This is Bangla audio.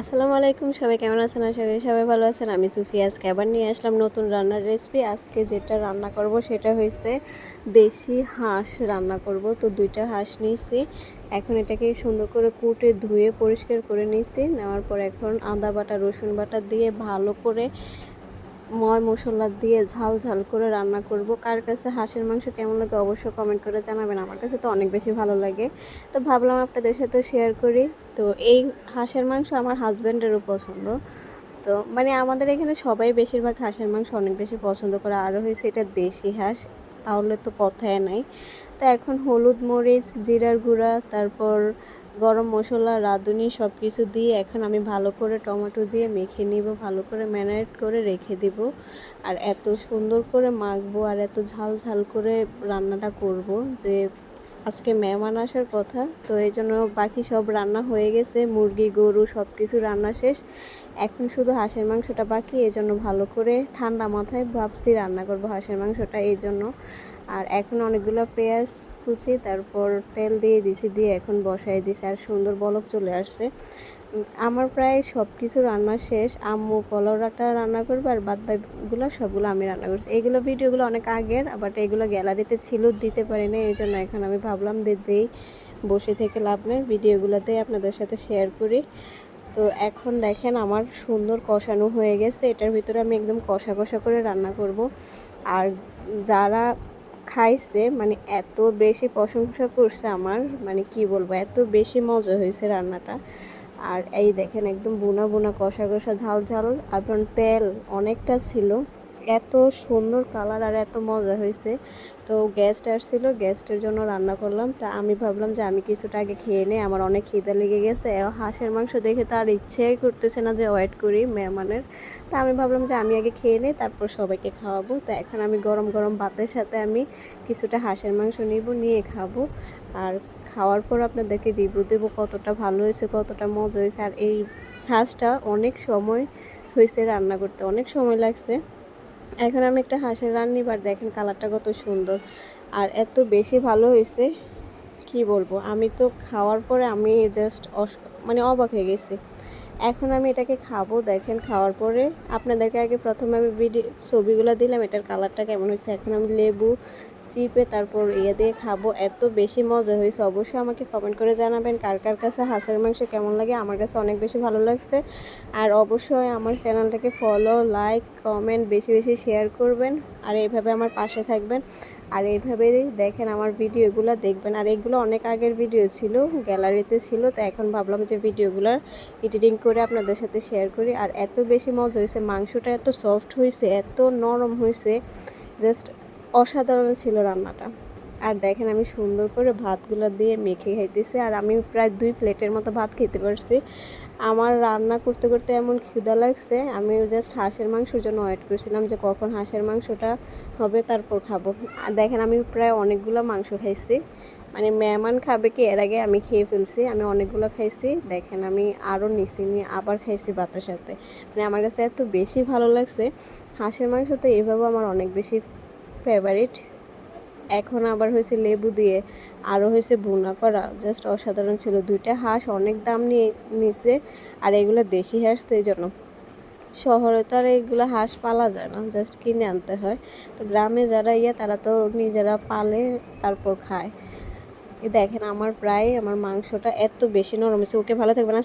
আসসালামু আলাইকুম, সবাই কেমন আছেন? আশা করি সবাই ভালো আছেন। আমি সুফি, আজকে আবার নিয়ে আসলাম নতুন রান্নার রেসিপি আজকে যেটা রান্না করব সেটা হয়েছে দেশি হাঁস রান্না করব। তো দুইটা হাঁস নিয়েছি। এখন এটাকে সুন্দর করে কুটে ধুয়ে পরিষ্কার করে নিয়েছি। নেওয়ার পর এখন আদা বাটা, রসুন বাটা দিয়ে ভালো করে ময় মশলা দিয়ে ঝাল ঝাল করে রান্না করব। কার কাছে হাঁসের মাংস কেমন লাগে অবশ্যই কমেন্ট করে জানাবেন। আমার কাছে তো অনেক বেশি ভালো লাগে। তো ভাবলাম আপনাদের সাথে শেয়ার করি। তো এই হাঁসের মাংস আমার হাজব্যান্ডেরও পছন্দ। তো মানে আমাদের এখানে সবাই বেশিরভাগ হাঁসের মাংস অনেক বেশি পছন্দ করে। আরও হয়েছে এটা দেশি হাঁস, তাহলে তো কথাই নাই। তো এখন হলুদ মরিচ, জিরার গুঁড়া, তারপর গরম মশলা, রাঁধুনি সব কিছু দিয়ে এখন আমি ভালো করে টমেটো দিয়ে মেখে নিব, ভালো করে ম্যারিনেট করে রেখে দিব। আর এত সুন্দর করে মাখবো আর এত ঝাল ঝাল করে রান্নাটা করব যে আজকে মেহমান আসার কথা, তো এই জন্য বাকি সব রান্না হয়ে গেছে, মুরগি, গরু সব কিছু রান্না শেষ। এখন শুধু হাঁসের মাংসটা বাকি, এই জন্য ভালো করে ঠান্ডা মাথায় ভাবছি রান্না করব হাঁসের মাংসটা এই জন্য। আর এখন অনেকগুলো পেঁয়াজ কুচি, তারপর তেল দিয়ে দিছি, দিয়ে এখন বসাই দিছি, আর সুন্দর বলক চলে আসছে। আমার প্রায় সব কিছু রান্না শেষ। আম্মু ফলোরাটা রান্না করবে আর বাদ বাকিগুলো সবগুলো আমি রান্না করছি। এইগুলো ভিডিওগুলো অনেক আগের বাট এগুলো গ্যালারিতে ছিল, দিতে পারি না এই জন্য এখন আমি ভাবলাম দিই। বসে থেকে লাভ নেই ভিডিওগুলোতেই আপনাদের সাথে শেয়ার করি। তো এখন দেখেন আমার সুন্দর কষানো হয়ে গেছে, এটার ভিতরে আমি একদম কষা কষা করে রান্না করব। আর যারা খাইছে মানে এত বেশি প্রশংসা করছে আমার মানে কি বলব, এত বেশি মজা হয়েছে রান্নাটা। আর এই দেখেন একদম বুনা বুনা কষা কষা ঝাল ঝাল আপনার তেল অনেকটা ছিল। এত সুন্দর কালার আর এত মজা হয়েছে। তো গেস্ট আসছিল গেস্টের জন্য রান্না করলাম। তা আমি ভাবলাম যে আমি কিছুটা আগে খেয়ে নিই, আমার অনেক খিদে লেগে গেছে। হাঁসের মাংস দেখে তার ইচ্ছেই করতেছে না যে ওয়েট করি মেহমানের। তা আমি ভাবলাম যে আমি আগে খেয়ে নিই, তারপর সবাইকে খাওয়াবো। তো এখন আমি গরম গরম ভাতের সাথে আমি কিছুটা হাঁসের মাংস নিব, নিয়ে খাব। আর খাওয়ার পর আপনাদেরকে রিভিউ দেবো কতটা ভালো হয়েছে, কতটা মজা হয়েছে। আর এই হাঁসটা অনেক সময় হয়েছে রান্না করতে, অনেক সময় লাগছে। এখন আমি একটা হাঁসের রান্নি বার দেখেন কালারটা কত সুন্দর। আর এত বেশি ভালো হয়েছে, কি বলব? আমি তো খাওয়ার পরে আমি জাস্ট মানে অবাক হয়ে গেছি। এখন আমি এটাকে খাব, দেখেন খাওয়ার পরে। আপনাদেরকে আগে প্রথমে আমি ভিডিও ছবিগুলো দিলাম, এটার কালারটা কেমন হয়েছে। এখন আমি লেবু, চিপে তারপর ইয়ে দিয়ে খাব। এত বেশি মজা হয়েছে। অবশ্যই আমাকে কমেন্ট করে জানাবেন কার কার কাছে হাঁসের মাংস কেমন লাগে। আমার কাছে অনেক বেশি ভালো লাগছে। আর অবশ্যই আমার চ্যানেলটাকে ফলো লাইক কমেন্ট বেশি বেশি শেয়ার করবেন। আর এইভাবে আমার পাশে থাকবেন। আর এইভাবে দেখেন আমার ভিডিওগুলো দেখবেন। আর এগুলো অনেক আগের ভিডিও ছিল গ্যালারিতে ছিল। তো এখন ভাবলাম যে ভিডিওগুলো এডিটিং করে আপনাদের সাথে শেয়ার করি। আর এত বেশি মজা হয়েছে মাংসটা এত সফট হয়েছে এত নরম হয়েছে জাস্ট অসাধারণ ছিল রান্নাটা। আর দেখেন আমি সুন্দর করে ভাতগুলো দিয়ে মেখে খাইতেছি, আর আমি প্রায় দুই প্লেটের মতো ভাত খেতে পারছি। আমার রান্না করতে করতে এমন খিদা লাগছে, আমি জাস্ট হাঁসের মাংসের জন্য ওয়েট করছিলাম যে কখন হাঁসের মাংসটা হবে, তারপর খাব। দেখেন আমি প্রায় অনেকগুলো মাংস খাইছি। মানে মেহমান খাবে কি, এর আগে আমি খেয়ে ফেলছি, আমি অনেকগুলো খাইছি। দেখেন আমি আরও নিছি নিয়ে আবার খাইছি ভাতের সাথে মানে আমার কাছে এত বেশি ভালো লাগছে। হাঁসের মাংস তো এইভাবে আমার অনেক বেশি ফেভারিট এখন আবার হয়েছে লেবু দিয়ে আরও হয়েছে ভুনা করা। জাস্ট অসাধারণ ছিল। দুইটা হাঁস অনেক দাম নিয়ে নিছে, আর এগুলো দেশি হাঁস তো এই জন্য। শহরে তো আর এইগুলো হাঁস পালা যায় না জাস্ট কিনে আনতে হয়। তো গ্রামে যারা ইয়ে তারা তো নিজেরা পালে, তারপর খায়। দেখেন আমার প্রায় আমার মাংসটা এত বেশি নরম হয়েছে। ওকে ভালো থাকবে না